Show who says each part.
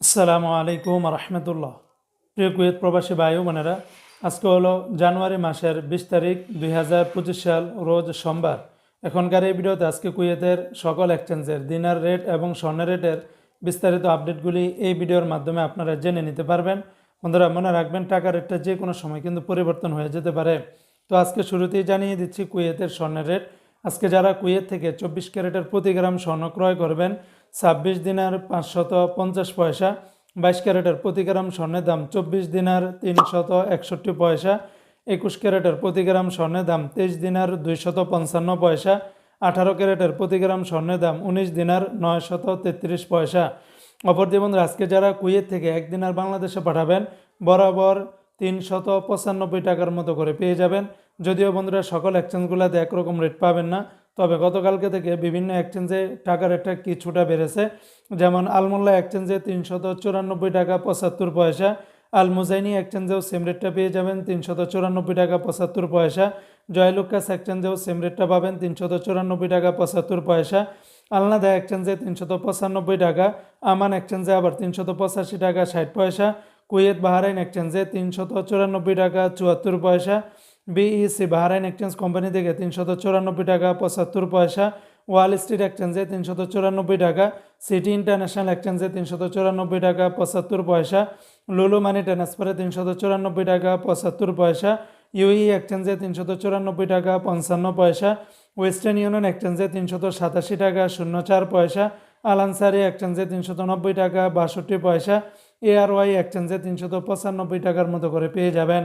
Speaker 1: আসসালামু আলাইকুম রহমতুল্লাহ প্রিয় কুয়েত প্রবাসী ও বোনেরা, আজকে হলো জানুয়ারি মাসের বিশ তারিখ দুই হাজার পঁচিশ সাল, রোজ সোমবার। এখনকার এই ভিডিওতে আজকে কুয়েতের সকল এক্সচেঞ্জের দিনার রেট এবং স্বর্ণের রেটের বিস্তারিত আপডেটগুলি এই ভিডিওর মাধ্যমে আপনারা জেনে নিতে পারবেন। বন্ধুরা, মনে রাখবেন টাকা রেটটা যে কোনো সময় কিন্তু পরিবর্তন হয়ে যেতে পারে। তো আজকে শুরুতেই জানিয়ে দিচ্ছি কুয়েতের স্বর্ণের রেট। আজকে যারা কুয়েত থেকে চব্বিশ ক্যারেটের প্রতি গ্রাম স্বর্ণ ক্রয় করবেন ছাব্বিশ দিনার পাঁচশত পঞ্চাশ পয়সা, বাইশ ক্যারেটের প্রতি গ্রাম স্বর্ণের দাম চব্বিশ দিনার তিনশত একষট্টি পয়সা, একুশ ক্যারেটের প্রতি গ্রাম স্বর্ণের দাম তেইশ দিনার দুইশত পঞ্চান্ন পয়সা, আঠারো ক্যারেটের প্রতি গ্রাম স্বর্ণের দাম উনিশ দিনার নয়শত তেত্রিশ পয়সা। অপরদিকে বন্ধুরা, আজকে যারা কুয়েত থেকে এক দিনার বাংলাদেশে পাঠাবেন, বরাবর তিনশত পঁচানব্বই টাকার মতো করে পেয়ে যাবেন। যদিও বন্ধুরা সকল এক্সচেঞ্জগুলোতে একরকম রেট পাবেন না, তবে গতকালকে থেকে বিভিন্ন এক্সচেঞ্জে টাকার রেটটা কিছুটা বেড়েছে। যেমন আলমোল্লা এক্সচেঞ্জে তিনশত চুরানব্বই টাকা পঁচাত্তর পয়সা, আল মুজাইনি এক্সচেঞ্জেও সেম রেটটা পেয়ে যাবেন তিনশত চুরানব্বই টাকা পঁচাত্তর পয়সা, জয়লুকাস এক্সচেঞ্জেও সেম রেটটা পাবেন তিনশত চুরানব্বই টাকা পঁচাত্তর পয়সা, আলনাদা এক্সচেঞ্জে তিনশত পঁচানব্বই টাকা, আমান এক্সচেঞ্জে আবার তিনশত পঁচাশি টাকা ষাট পয়সা, কুয়েত বাহারাইন এক্সচেঞ্জে তিনশত চুরানব্বই টাকা চুয়াত্তর পয়সা বিইসি বাহারাইন এক্সচেঞ্জ কোম্পানি থেকে তিনশত চুরানব্বই টাকা, পঁচাত্তর পয়সা, ওয়াল স্ট্রিট এক্সচেঞ্জে তিনশত চুরানব্বই টাকা, সিটি ইন্টারন্যাশনাল এক্সচেঞ্জে তিনশত চুরানব্বই টাকা, পঁচাত্তর পয়সা, লুলু মানি ট্রান্সফারে তিনশত চুরানব্বই টাকা, পঁচাত্তর পয়সা, ইউই এক্সচেঞ্জে তিনশত চুরানব্বই টাকা, পঞ্চান্ন পয়সা, ওয়েস্টার্ন ইউনিয়ন এক্সচেঞ্জে তিনশত সাতাশি টাকা শূন্য চার পয়সা, আলানসারি এক্সচেঞ্জে তিনশত নব্বই টাকা, বাষট্টি পয়সা এআরওয়াই এক্সচেঞ্জে তিনশত পঁচানব্বই টাকার মতো করে পেয়ে যাবেন।